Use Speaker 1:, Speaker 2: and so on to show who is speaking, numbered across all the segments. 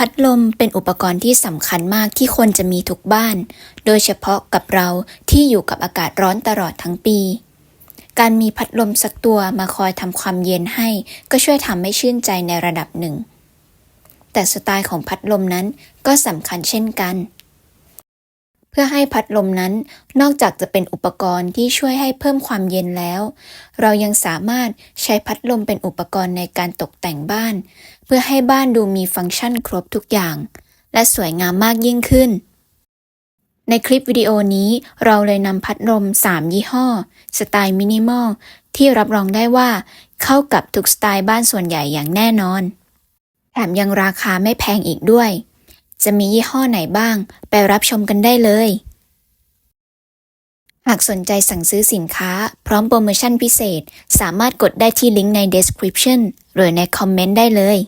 Speaker 1: พัดลมเป็นอุปกรณ์ที่สำคัญมากที่ควรจะมีทุกบ้าน โดยเฉพาะกับเราที่อยู่กับอากาศร้อนตลอดทั้งปี การมีพัดลมสักตัวมาคอยทำความเย็นให้ ก็ช่วยทำให้ชื่นใจในระดับหนึ่ง แต่สไตล์ของพัดลมนั้นก็สำคัญเช่นกันเพื่อให้พัดลมนั้นนอกจากจะเป็นอุปกรณ์ที่ช่วยให้เพิ่มความเย็นแล้ว เรายังสามารถใช้พัดลมเป็นอุปกรณ์ในการตกแต่งบ้าน เพื่อให้บ้านดูมีฟังก์ชันครบทุกอย่าง และสวยงามมากยิ่งขึ้น ในคลิปวิดีโอนี้เราเลยนำพัดลม 3 ยี่ห้อ สไตล์มินิมอลที่รับรองได้ว่า เข้ากับทุกสไตล์บ้านส่วนใหญ่อย่างแน่นอน แถมยังราคาไม่แพงอีกด้วย จะมียี่ห้อไหนบ้าง ไปรับชมกันได้เลย หากสนใจสั่งซื้อสินค้า พร้อมโปรโมชั่นพิเศษ สามารถกดได้ที่ลิงก์ใน description หรือในคอมเมนต์ได้เลย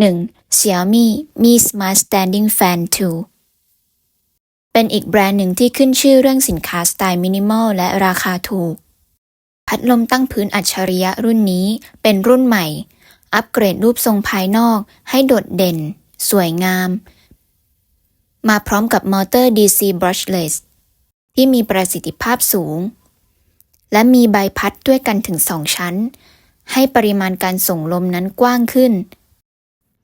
Speaker 1: 1. Xiaomi Mi Smart Standing Fan 2เป็นอีกแบรนด์หนึ่งที่ขึ้นชื่อเรื่องสินค้าสไตล์มินิมอลและราคาถูก พัดลมตั้งพื้นอัจฉริยะรุ่นนี้เป็นรุ่นใหม่ อัปเกรดรูปทรงภายนอกให้โดดเด่น สวยงาม มาพร้อมกับมอเตอร์ DC brushless ที่มีประสิทธิภาพสูง และมีใบพัดด้วยกันถึงสองชั้น ให้ปริมาณการส่งลมนั้นกว้างขึ้น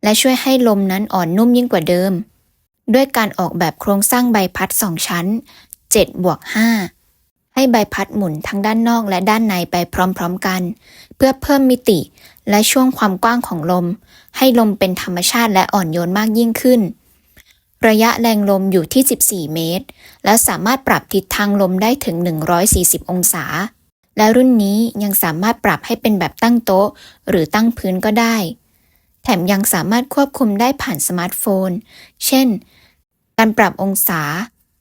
Speaker 1: และช่วยให้ลมนั้นอ่อนนุ่มยิ่งกว่าเดิม ด้วยการออกแบบโครงสร้างใบพัดสองชั้น7บวก5 ให้ใบพัดหมุนทั้งด้านนอกและด้านในไปพร้อมๆกัน เพื่อเพิ่มมิติและช่วงความกว้างของลม ให้ลมเป็นธรรมชาติและอ่อนโยนมากยิ่งขึ้น ระยะแรงลมอยู่ที่ 14 เมตร และสามารถปรับทิศทางลมได้ถึง 140 องศา และรุ่นนี้ยังสามารถปรับให้เป็นแบบตั้งโต๊ะ หรือตั้งพื้นก็ได้ แถมยังสามารถควบคุมได้ผ่านสมาร์ทโฟน เช่น การปรับองศา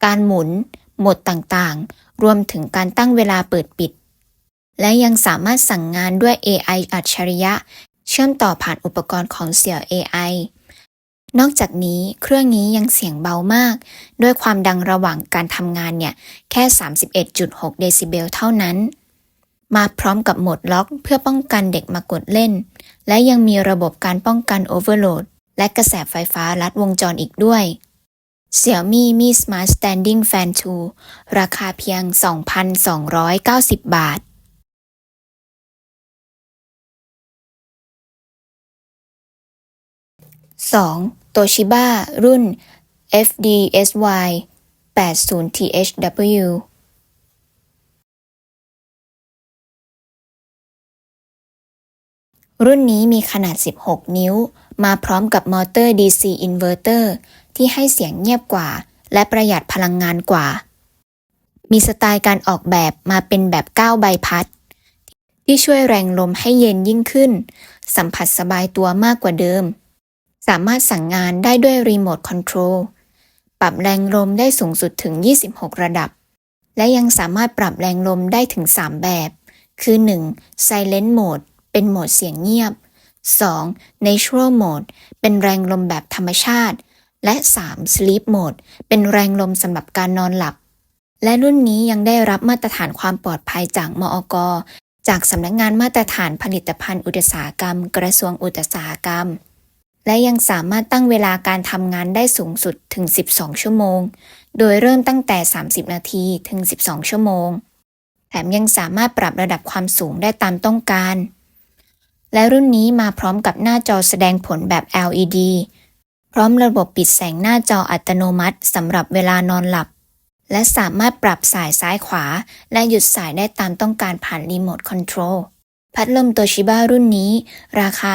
Speaker 1: การหมุน โหมดต่างๆ รวมถึงการตั้งเวลาเปิดปิด และยังสามารถสั่งงานด้วย AI อัจฉริยะ เชื่อมต่อผ่านอุปกรณ์ของเสี่ยว AI นอกจากนี้เครื่องนี้ยังเสียงเบามาก ด้วยความดังระหว่างการทำงานเนี่ย แค่ 31.6 เดซิเบลเท่านั้น มาพร้อมกับโหมดล็อกเพื่อป้องกันเด็กมากดเล่น และยังมีระบบการป้องกันโอเวอร์โหลดและกระแสไฟฟ้าลัดวงจรอีกด้วย Xiaomi Mi Smart Standing Fan 2 ราคาเพียง 2,290 บาท 2. Toshiba รุ่น FDSY 80THW รุ่นนี้มีขนาด 16 นิ้ว มาพร้อมกับมอเตอร์ DC Inverter ที่ให้เสียงเงียบกว่า และประหยัดพลังงานกว่า มีสไตล์การออกแบบมาเป็นแบบ9ใบพัด ที่ช่วยแรงลมให้เย็นยิ่งขึ้น สัมผัสสบายตัวมากกว่าเดิม สามารถสั่งงานได้ด้วยรีโมทคอนโทรลปรับแรงลมได้สูงสุดถึง 26 ระดับ และยังสามารถปรับแรงลมได้ถึง 3 แบบ คือ 1. Silent Mode เป็นโหมดเสียงเงียบ 2. Natural Mode เป็นแรงลมแบบธรรมชาติ และ 3. Sleep Mode เป็นแรงลมสำหรับการนอนหลับ และรุ่นนี้ยังได้รับมาตรฐานความปลอดภัยจากมอกจากสำนักงานมาตรฐานผลิตภัณฑ์อุตสาหกรรม กระทรวงอุตสาหกรรม และยังสามารถตั้งเวลาการทำงานได้สูงสุดถึง 12 ชั่วโมง โดยเริ่มตั้งแต่ 30 นาทีถึง 12 ชั่วโมง แถมยังสามารถปรับระดับความสูงได้ตามต้องการ และรุ่นนี้มาพร้อมกับหน้าจอแสดงผลแบบ LED ร้อมระบบปิดแสงหน้าจออัตโนมัติสำหรับเวลานอนหลับ และสามารถปรับสายซ้ายขวา และหยุดสายได้ตามต้องการผ่านรีโมทคอนโทรลพัดลมโตชิบ a รุ่นนี้ ราคา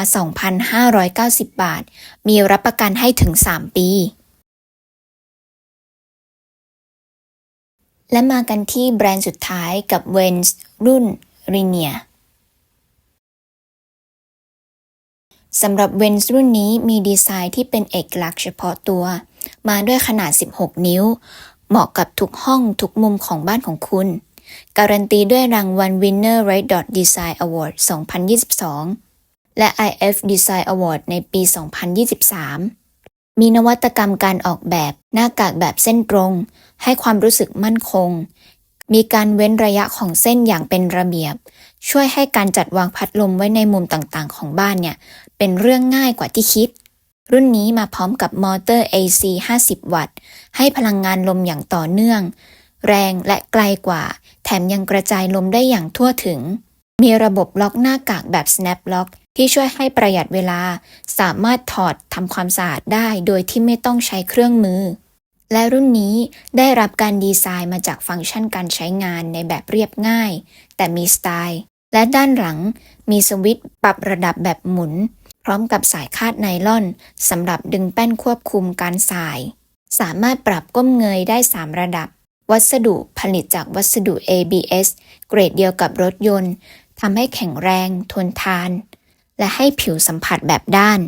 Speaker 1: 2,590 บาท มีรับประกันให้ถึง 3 ปี และมากันที่แบรนด์สุดท้ายกับ v e n s รุ่น r i n i สำหรับ v e n s รุ่นนี้มีดีไซน์ที่เป็นเอกลักษณ์เฉพาะตัว มาด้วยขนาด 16 นิ้ว เหมาะกับทุกห้องทุกมุมของบ้านของคุณ การันตีด้วยรางวัล Winner Red Dot Design Award 2022 และ IF Design Award ในปี 2023 มีนวัตกรรมการออกแบบหน้ากากแบบเส้นตรง ให้ความรู้สึกมั่นคง มีการเว้นระยะของเส้นอย่างเป็นระเบียบ ช่วยให้การจัดวางพัดลมไว้ในมุมต่างๆ ของบ้านเนี่ย เป็นเรื่องง่ายกว่าที่คิด รุ่นนี้มาพร้อมกับมอเตอร์ AC 50 วัตต์ ให้พลังงานลมอย่างต่อเนื่อง แรงและไกลกว่า แถมยังกระจายลมได้อย่างทั่วถึง มีระบบล็อกหน้ากากแบบ Snap Lock ที่ช่วยให้ประหยัดเวลา สามารถถอดทำความสะอาดได้โดยที่ไม่ต้องใช้เครื่องมือ และรุ่นนี้ได้รับการดีไซน์มาจากฟังก์ชันการใช้งานในแบบเรียบง่าย แต่มีสไตล์ และด้านหลังมีสวิตช์ปรับระดับแบบหมุน พร้อมกับสายคาดไนล่อนสำหรับดึงแป้นควบคุมการสาย สามารถปรับก้มเงยได้ 3 ระดับ วัสดุผลิตจากวัสดุ ABS เกรดเดียวกับรถยนต์ทำให้แข็งแรง ทนทาน และให้ผิวสัมผัสแบบด้าน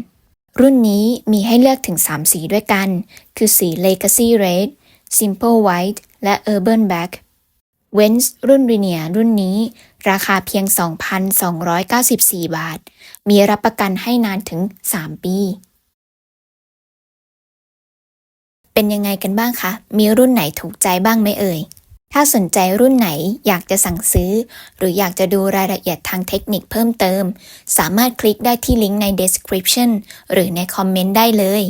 Speaker 1: รุ่นนี้มีให้เลือกถึง 3 สีด้วยกัน คือสี Legacy Red Simple White และ Urban Black เวนส์รุ่น Rainier รุ่นนี้ ราคาเพียง 2,294 บาท มีรับประกันให้นานถึง 3 ปี เป็นยังไงกันบ้างคะ มีรุ่นไหนถูกใจบ้างไหมเอ่ย ถ้าสนใจรุ่นไหนอยากจะสั่งซื้อ หรืออยากจะดูรายละเอียดทางเทคนิคเพิ่มเติม สามารถคลิกได้ที่ลิงก์ใน description หรือในคอมเมนต์ได้เลย